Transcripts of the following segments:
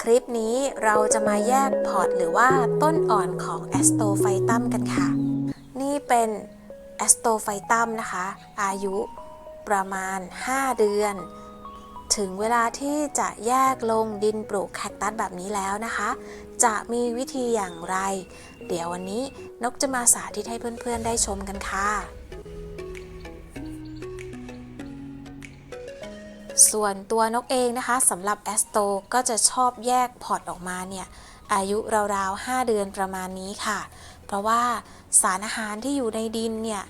คลิปนี้เราจะมาแยกพอร์ตหรือว่าต้นอ่อนของแอสโตไฟตัมกันค่ะ นี่เป็นแอสโตไฟตัมนะคะ อายุประมาณ 5 เดือน ถึงเวลาที่จะแยกลงดินปลูกแคคตัสแบบนี้แล้วนะคะ จะมีวิธีอย่างไร เดี๋ยววันนี้นกจะมาสาธิตให้เพื่อนๆได้ชมกันค่ะ ส่วนตัวนกเองนะคะสำหรับแอสโตก็จะชอบแยกพอร์ตออกมาเนี่ยอายุราวๆ 5 เดือนประมาณนี้ค่ะ เพราะว่าสารอาหารที่อยู่ในดินเนี่ย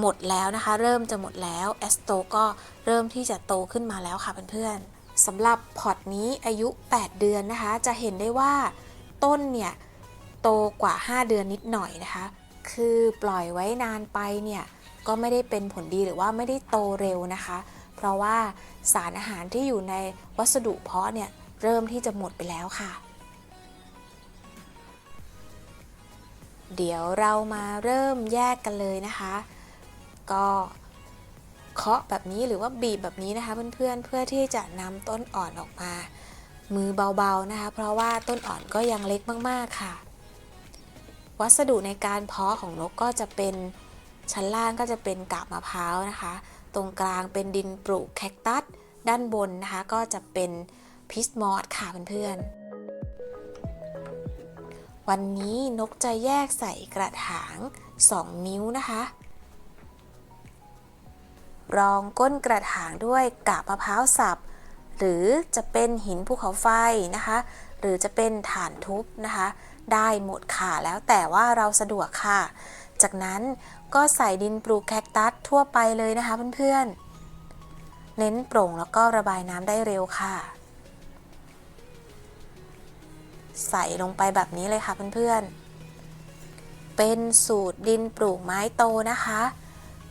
หมดแล้วนะคะ เริ่มจะหมดแล้วแอสโตก็เริ่มที่จะโตขึ้นมาแล้วค่ะเพื่อนๆสำหรับพอร์ตนี้อายุ 8 เดือนนะคะ จะเห็นได้ว่าต้นเนี่ยโตกว่า 5 เดือนนิดหน่อยนะคะ คือปล่อยไว้นานไปเนี่ยก็ไม่ได้เป็นผลดีหรือว่าไม่ได้โตเร็วนะคะ เพราะว่าสารอาหารที่อยู่ในวัสดุเพาะเนี่ยเริ่มที่จะหมดไปแล้วค่ะ เดี๋ยวเรามาเริ่มแยกกันเลยนะคะ ก็เคาะแบบนี้หรือว่าบีบแบบนี้นะคะ เพื่อนๆเพื่อที่จะนำต้นอ่อนออกมา มือเบาๆนะคะ เพราะว่าต้นอ่อนก็ยังเล็กมากๆค่ะ วัสดุในการเพาะของนกก็จะเป็นชั้นล่างก็จะเป็นกาบมะพร้าวนะคะ ตรงกลางเป็นดินปลูกแคคตัส ด้านบนนะคะ ก็จะเป็นพิสมอสค่ะเพื่อนๆ วันนี้นกจะแยกใส่กระถาง 2 นิ้วนะคะ รองก้นกระถางด้วยกาบมะพร้าวสับ หรือจะเป็นหินภูเขาไฟนะคะ หรือจะเป็นฐานทุบนะคะ ได้หมดค่ะแล้วแต่ว่าเราสะดวกค่ะ จากนั้น ก็ใส่ดินปลูกแคคตัสทั่วไปเลยนะคะเพื่อนๆ เน้นโปร่งแล้วก็ระบายน้ำได้เร็วค่ะ ใส่ลงไปแบบนี้เลยค่ะเพื่อนๆ เป็นสูตรดินปลูกไม้โตนะคะ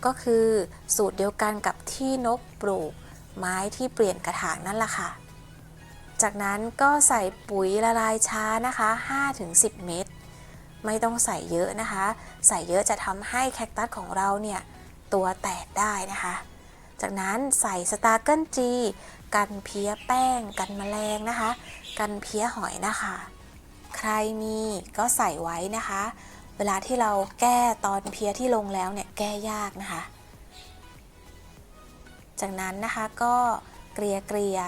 ก็คือสูตรเดียวกันกับที่นกปลูกไม้ที่เปลี่ยนกระถางนั่นแหละค่ะ จากนั้นก็ใส่ปุ๋ยละลายช้านะคะ 5-10 เม็ด ไม่ต้องใส่เยอะนะคะ ใส่เยอะจะทำให้แคคตัสของเราเนี่ยตัวแตกได้นะคะ จากนั้นใส่สตาร์เกิลจีกันเพี้ยแป้ง กันแมลงนะคะ กันเพี้ยหอยนะคะ ใครมีก็ใส่ไว้นะคะ เวลาที่เราแก้ตอนเพี้ยที่ลงแล้วเนี่ยแก้ยากนะคะ จากนั้นนะคะก็เกลี่ยเกลี่ย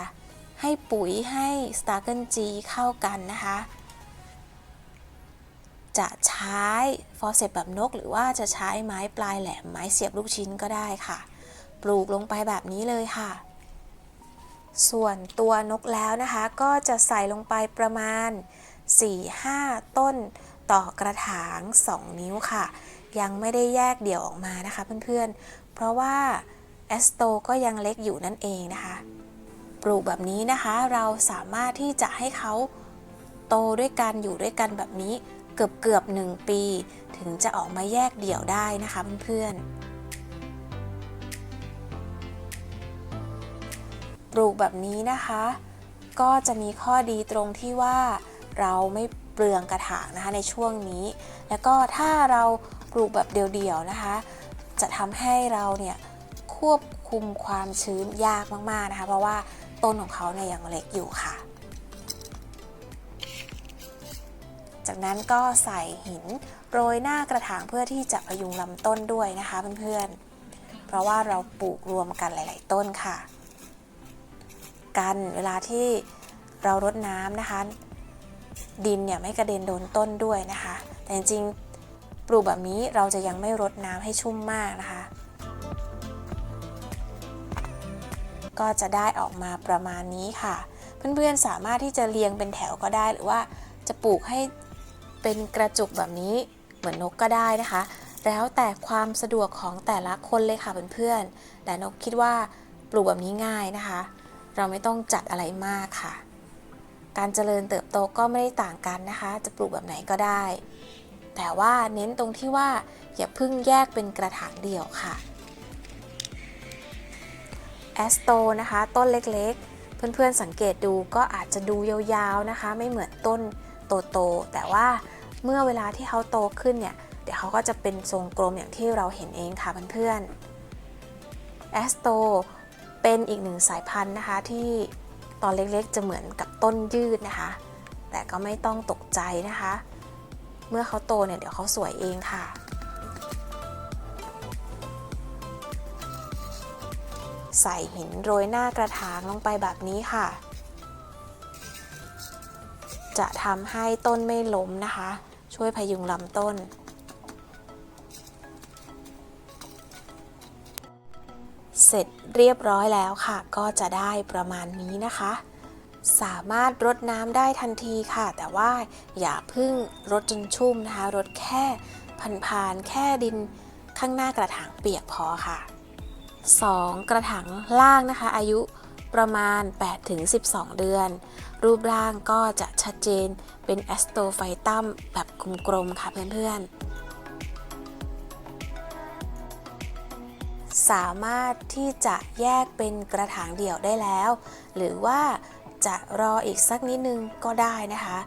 ให้ปุ๋ยให้สตาร์เกิลจีเข้ากันนะคะ จะใช้ฟอร์เซปแบบนก หรือว่าจะใช้ไม้ปลายแหลมไม้เสียบลูกชิ้นก็ได้ค่ะ ปลูกลงไปแบบนี้เลยค่ะ ส่วนตัวนกแล้วนะคะก็จะใส่ลงไปประมาณ 4-5 ต้นต่อกระถาง 2 นิ้วค่ะ ยังไม่ได้แยกเดี่ยวออกมานะคะเพื่อนๆ เพราะว่าแอสโตก็ยังเล็กอยู่นั่นเองนะคะ ปลูกแบบนี้นะคะเราสามารถที่จะให้เขาโตด้วยกันอยู่ด้วยกันแบบนี้ เกือบเกือบหนึ่งปี ถึงจะออกมาแยกเดี่ยวได้นะคะเพื่อนๆปลูกแบบนี้นะคะ ก็จะมีข้อดีตรงที่ว่าเราไม่เปลืองกระถางนะคะในช่วงนี้ แล้วก็ถ้าเราปลูกแบบเดี่ยวๆนะคะ จะทำให้เราเนี่ยควบคุมความชื้นยากมากๆนะคะ เพราะว่าต้นของเขาเนี่ยยังเล็กอยู่ค่ะ จากนั้นก็ใส่หินโรยหน้ากระถางเพื่อที่จะพยุงลำต้นด้วยนะคะเพื่อนๆ เพราะว่าเราปลูกรวมกันหลาย ๆ ต้นค่ะ กันเวลาที่เรารดน้ำนะคะ ดินเนี่ยไม่กระเด็นโดนต้นด้วยนะคะ แต่จริงๆปลูกแบบนี้เราจะยังไม่รดน้ำให้ชุ่มมากนะคะ ก็จะได้ออกมาประมาณนี้ค่ะ เพื่อนๆสามารถที่จะเรียงเป็นแถวก็ได้หรือว่าจะปลูกให้ เป็นกระจุกแบบนี้เหมือนนกก็ได้นะคะ แล้วแต่ความสะดวกของแต่ละคนเลยค่ะเพื่อนๆแต่นกคิดว่าปลูกแบบนี้ง่ายนะคะ เราไม่ต้องจัดอะไรมากค่ะ การเจริญเติบโตก็ไม่ได้ต่างกันนะคะ จะปลูกแบบไหนก็ได้ แต่ว่าเน้นตรงที่ว่าอย่าเพิ่งแยกเป็นกระถางเดี่ยวค่ะแอสโตนะคะ ต้นเล็กๆ เพื่อนๆสังเกตดูก็อาจจะดูยาวๆนะคะ ไม่เหมือนต้นโตๆแต่ว่า เมื่อเวลาที่เขาโตขึ้นเนี่ยเดี๋ยวเขาก็จะเป็นทรงกลมอย่างที่เราเห็นเองค่ะเพื่อนๆแอสโตเป็นอีกหนึ่งสายพันธุ์นะคะที่ตอนเล็กๆจะเหมือนกับต้นยืดนะคะ แต่ก็ไม่ต้องตกใจนะคะ เมื่อเขาโตเนี่ยเดี๋ยวเขาสวยเองค่ะใส่หินโรยหน้ากระถางลงไปแบบนี้ค่ะ จะทำให้ต้นไม่ล้มนะคะ ช่วยพยุงลำต้น เสร็จเรียบร้อยแล้วค่ะ ก็จะได้ประมาณนี้นะคะ สามารถรดน้ำได้ทันทีค่ะ แต่ว่าอย่าพึ่งรดจนชุ่มนะคะรดแค่ผ่านๆแค่ดินข้างหน้ากระถางเปียกพอค่ะ 2 กระถางล่างนะคะ อายุ ประมาณ 8-12 เดือน รูปร่างก็จะชัดเจนเป็นแอสโตไฟตัมแบบกลมๆค่ะเพื่อนๆ สามารถที่จะแยกเป็นกระถางเดี่ยวได้แล้ว หรือว่าจะรออีกสักนิดนึงก็ได้นะคะ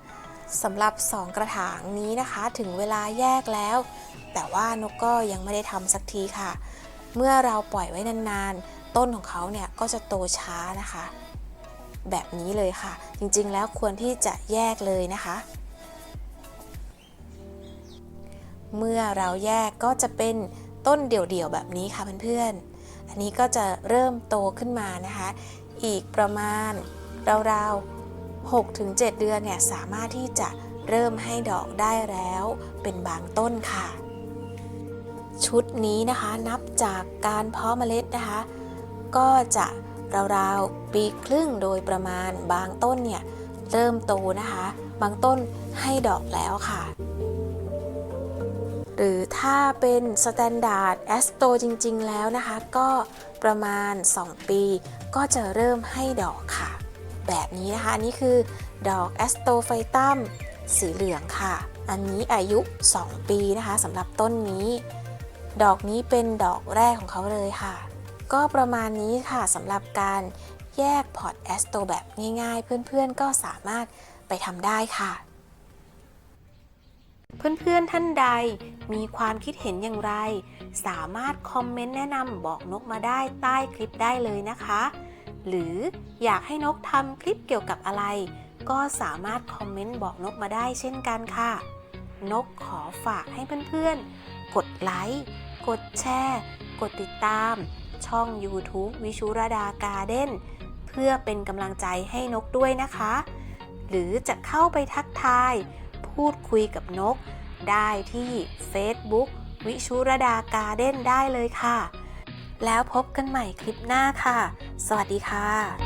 สำหรับ 2 กระถางนี้นะคะถึงเวลาแยกแล้ว แต่ว่านกก็ยังไม่ได้ทำสักทีค่ะ เมื่อเราปล่อยไว้นานๆ ต้นของเขาเนี่ยก็จะโตช้านะคะ แบบนี้เลยค่ะ จริงๆแล้วควรที่จะแยกเลยนะคะ เมื่อเราแยกก็จะเป็นต้นเดี่ยวๆแบบนี้ค่ะเพื่อนๆ อันนี้ก็จะเริ่มโตขึ้นมานะคะ อีกประมาณราวๆ6-7 เดือนเนี่ยสามารถที่จะเริ่มให้ดอกได้แล้วเป็นบางต้นค่ะ ชุดนี้นะคะนับจากการเพาะเมล็ดนะคะ ก็จะราวๆปีครึ่งโดยประมาณบางต้นเนี่ยเริ่มโตนะคะ บางต้นให้ดอกแล้วค่ะ หรือถ้าเป็นสแตนดาร์ดแอสโตจริง ๆ แล้วนะคะ ก็ประมาณ 2 ปี ก็จะเริ่มให้ดอกค่ะ แบบนี้นะคะนนี้คือดอกแอสโตไฟตัมสีเหลืองค่ะ อันนี้อายุ 2 ปีนะคะสำหรับต้นนี้ ดอกนี้เป็นดอกแรกของเขาเลยค่ะ ก็ประมาณนี้ค่ะสำหรับการแยกพอร์ตแอสโตแบบง่ายๆ เพื่อนๆก็สามารถไปทำได้ค่ะ เพื่อนๆท่านใดมีความคิดเห็นอย่างไร สามารถคอมเมนต์แนะนำบอกนกมาได้ใต้คลิปได้เลยนะคะ หรืออยากให้นกทำคลิปเกี่ยวกับอะไร ก็สามารถคอมเมนต์บอกนกมาได้เช่นกันค่ะ นกขอฝากให้เพื่อนๆ กดไลค์ กดแชร์ กดติดตาม ช่อง YouTube วิชุรดาการ์เด้นเพื่อเป็นกำลังใจให้นกด้วยนะคะ หรือจะเข้าไปทักทาย พูดคุยกับนก ได้ที่ Facebook วิชุรดาการ์เด้นได้เลยค่ะ แล้วพบกันใหม่คลิปหน้าค่ะ สวัสดีค่ะ